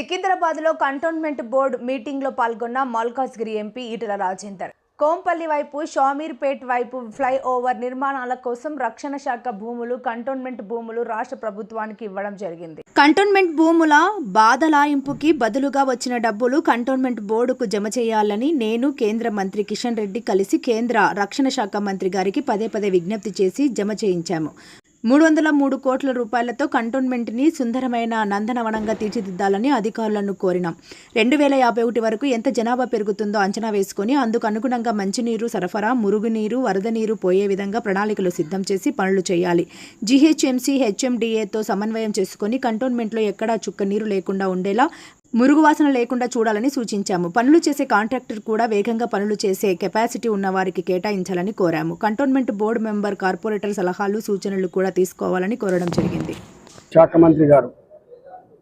సికింద్రాబాద్లో cantonment board మీటింగ్లో పాల్గొన్న మల్కాజ్గిరి ఎంపీ ఈటల రాజేందర్. కోంపల్లి వైపు షామీర్పేట్ వైపు ఫ్లైఓవర్ నిర్మాణాల కోసం రక్షణ శాఖ భూములు కంటోన్మెంట్ భూములు రాష్ట్ర ప్రభుత్వానికి ఇవ్వడం జరిగింది. కంటోన్మెంట్ భూముల బాధలాయింపుకి బదులుగా వచ్చిన డబ్బులు కంటోన్మెంట్ బోర్డుకు జమ చేయాలని నేను కేంద్ర మంత్రి కిషన్ రెడ్డి కలిసి కేంద్ర రక్షణ శాఖ మంత్రి గారికి పదే పదే విజ్ఞప్తి చేసి జమ చేయించాము. మూడు వందల మూడు కోట్ల రూపాయలతో కంటోన్మెంట్ని సుందరమైన నందనవనంగా తీర్చిదిద్దాలని అధికారులను కోరినాం. రెండు వేల యాభై ఒకటి వరకు ఎంత జనాభా పెరుగుతుందో అంచనా వేసుకొని అందుకు అనుగుణంగా మంచినీరు సరఫరా మురుగునీరు వరద నీరు పోయే విధంగా ప్రణాళికలు సిద్ధం చేసి పనులు చేయాలి. జీహెచ్ఎంసీ హెచ్ఎండిఏతో సమన్వయం చేసుకొని కంటోన్మెంట్లో ఎక్కడా చుక్క నీరు లేకుండా ఉండేలా మురుగు వాసన లేకుండా చూడాలని సూచించాము. పనులు చేసే కాంట్రాక్టర్ కూడా వేగంగా పనులు చేసే కెపాసిటీ ఉన్న వారికి కేటాయించాలని కోరాము. కంటోన్మెంట్ బోర్డు మెంబర్ కార్పొరేటర్ సలహాలు సూచనలు కూడా తీసుకోవాలని కోరడం జరిగింది. శాఖ మంత్రి గారు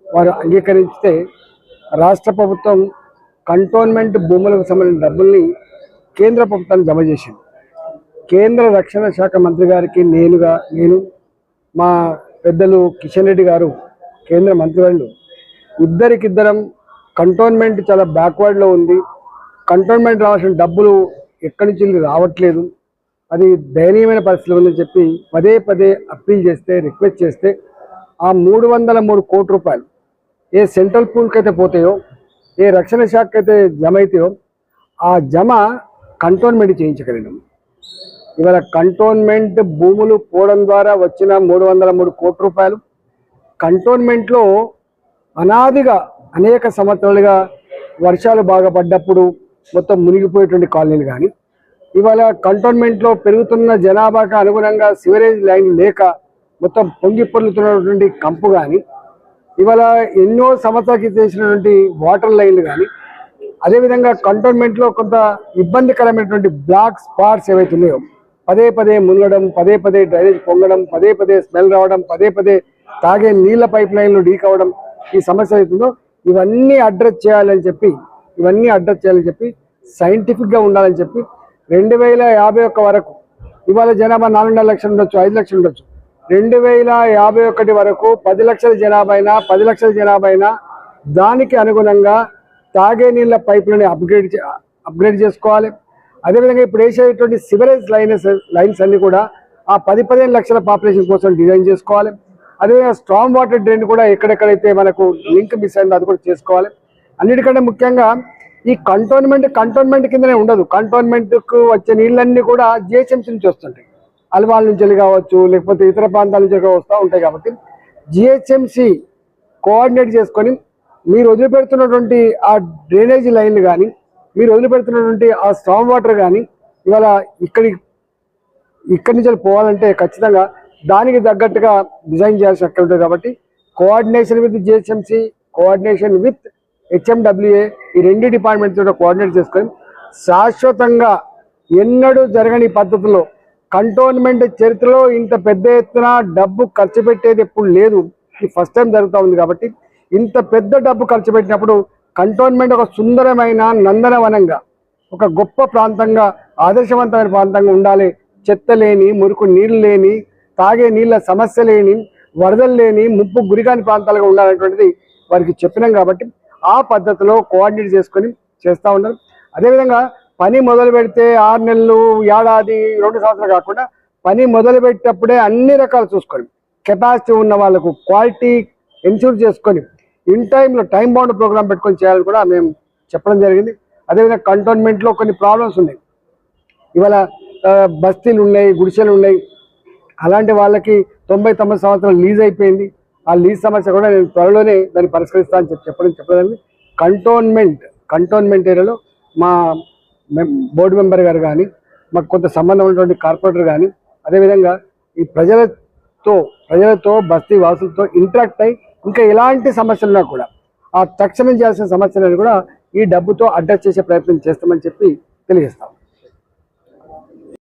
వారు అంగీకరిస్తే రాష్ట్ర ప్రభుత్వం కంటోన్మెంట్ భూములకు సంబంధించిన డబ్బుల్ని కేంద్ర ప్రభుత్వం జమ చేసింది. కేంద్ర రక్షణ శాఖ మంత్రి గారికి నేనుగా నేను మా పెద్దలు కిషన్ రెడ్డి గారు కేంద్ర మంత్రివర్యులు ఇద్దరికిద్దరం కంటోన్మెంట్ చాలా బ్యాక్వర్డ్లో ఉంది. కంటోన్మెంట్ రావాల్సిన డబ్బులు ఎక్కడి నుంచి రావట్లేదు. అది దయనీయమైన పరిస్థితి ఉందని చెప్పి పదే పదే అప్పీల్ చేస్తే రిక్వెస్ట్ చేస్తే ఆ మూడు వందల మూడు కోట్ల రూపాయలు ఏ సెంట్రల్ పూల్కి అయితే పోతాయో ఏ రక్షణ శాఖకి అయితే జమ అవుతాయో ఆ జమ కంటోన్మెంట్ చేయించగలిగినాం ఇవాళ కంటోన్మెంట్ భూములు పోవడం ద్వారా వచ్చిన మూడు వందల మూడు కోట్ల రూపాయలు కంటోన్మెంట్లో అనాదిగా అనేక సంవత్సరాలుగా వర్షాలు బాగా పడ్డప్పుడు మొత్తం మునిగిపోయేటువంటి కాలనీలు కానీ ఇవాళ కంటోన్మెంట్లో పెరుగుతున్న జనాభాకు అనుగుణంగా సివరేజ్ లైన్ లేక మొత్తం పొంగి పొర్లుతున్నటువంటి కంపు కానీ ఇవాళ ఎన్నో సంవత్సరాలకి చేసినటువంటి వాటర్ లైన్లు కానీ అదేవిధంగా కంటోన్మెంట్లో కొంత ఇబ్బందికరమైనటువంటి బ్లాక్ స్పాట్స్ ఏవైతే ఉన్నాయో పదే పదే మునగడం పదే పదే డ్రైనేజ్ పొంగడం పదే పదే స్మెల్ రావడం పదే పదే తాగే నీళ్ళ పైప్ లైన్లు లీక్ అవ్వడం ఈ సమస్య అవుతుందో ఇవన్నీ అడ్రస్ చేయాలని చెప్పి ఇవన్నీ అడ్రస్ చేయాలని చెప్పి సైంటిఫిక్గా ఉండాలని చెప్పి రెండు వేల యాభై ఒక్క వరకు ఇవాళ జనాభా నాలుగున్నర లక్షలు ఉండొచ్చు ఐదు లక్షలు ఉండొచ్చు. రెండు వేల యాభై ఒకటి వరకు పది లక్షల జనాభా అయినా పది లక్షల జనాభా అయినా దానికి అనుగుణంగా తాగే నీళ్ళ పైపులని అప్గ్రేడ్ చే- అప్గ్రేడ్ చేసుకోవాలి. అదేవిధంగా ఇప్పుడు వేసేటువంటి సివరేజ్ లైన్స్ లైన్స్ అన్నీ కూడా ఆ పది పదిహేను లక్షల పాపులేషన్ కోసం డిజైన్ చేసుకోవాలి. అదేవిధంగా స్ట్రాంగ్ వాటర్ డ్రైన్ కూడా ఎక్కడెక్కడైతే మనకు లింక్ మిస్ అయిందో అది కూడా చేసుకోవాలి. అన్నిటికంటే ముఖ్యంగా ఈ కంటోన్మెంట్ కంటోన్మెంట్ కిందనే ఉండదు. కంటోన్మెంట్కు వచ్చే నీళ్ళన్నీ కూడా జిహెచ్ఎంసీ నుంచి వస్తుంటాయి. అలవాల నుంచి కావచ్చు లేకపోతే ఇతర ప్రాంతాల నుంచి వస్తూ ఉంటాయి కాబట్టి జిహెచ్ఎంసీ కోఆర్డినేట్ చేసుకొని మీరు వదిలిపెడుతున్నటువంటి ఆ డ్రైనేజీ లైన్లు కానీ మీరు వదిలిపెడుతున్నటువంటి ఆ స్ట్రాంగ్ వాటర్ కానీ ఇవాళ ఇక్కడి ఇక్కడి నుంచి పోవాలంటే ఖచ్చితంగా దానికి తగ్గట్టుగా డిజైన్ చేయాల్సి అక్కడ ఉంటుంది కాబట్టి coordination with GHMC coordination with HMWA ఈ రెండు డిపార్ట్మెంట్తో కూడా కోఆర్డినేట్ చేసుకొని శాశ్వతంగా ఎన్నడూ జరగని పద్ధతిలో కంటోన్మెంట్ చరిత్రలో ఇంత పెద్ద ఎత్తున డబ్బు ఖర్చు పెట్టేది ఎప్పుడు లేదు. ఇది ఫస్ట్ టైం జరుగుతూ ఉంది కాబట్టి ఇంత పెద్ద డబ్బు ఖర్చు పెట్టినప్పుడు కంటోన్మెంట్ ఒక సుందరమైన నందనవనంగా ఒక గొప్ప ప్రాంతంగా ఆదర్శవంతమైన ప్రాంతంగా ఉండాలి. చెత్త లేని మురుకు నీళ్ళు లేని తాగే నీళ్ళ సమస్య లేని వరదలు లేని ముప్పు గురికాని ప్రాంతాలుగా ఉండాలనేటువంటిది వారికి చెప్పినాం కాబట్టి ఆ పద్ధతిలో కోఆర్డినేట్ చేసుకొని చేస్తూ ఉన్నారు. అదేవిధంగా పని మొదలు పెడితే ఆరు నెలలు ఏడాది రెండు సంవత్సరాలు కాకుండా పని మొదలు పెట్టేటప్పుడే అన్ని రకాలు చూసుకొని కెపాసిటీ ఉన్న వాళ్ళకు క్వాలిటీ ఎన్ష్యూర్ చేసుకొని ఇన్ టైంలో టైం బౌండ్ ప్రోగ్రామ్ పెట్టుకొని చేయాలని కూడా మేము చెప్పడం జరిగింది. అదేవిధంగా కంటోన్మెంట్లో కొన్ని ప్రాబ్లమ్స్ ఉన్నాయి. ఇవాళ బస్తీలు ఉన్నాయి గుడిసెలు ఉన్నాయి అలాంటి వాళ్ళకి తొంభై తొమ్మిది సంవత్సరాలు లీజ్ అయిపోయింది. ఆ లీజ్ సమస్య కూడా నేను త్వరలోనే దాన్ని పరిష్కరిస్తా అని చెప్పి చెప్పడం చెప్పలేదండి. కంటోన్మెంట్ కంటోన్మెంట్ ఏరియాలో మా మెం- బోర్డు మెంబర్ గారు కానీ మాకు కొంత సంబంధం ఉన్నటువంటి కార్పొరేటర్ కానీ అదేవిధంగా ఈ ప్రజలతో ప్రజలతో బస్తీ వాసులతో ఇంటరాక్ట్ అయి ఇంకా ఎలాంటి సమస్యలున్నా కూడా ఆ తక్షణం చేయాల్సిన సమస్యలను కూడా ఈ డబ్బుతో అడ్రస్ చేసే ప్రయత్నం చేస్తామని చెప్పి తెలియజేస్తాం.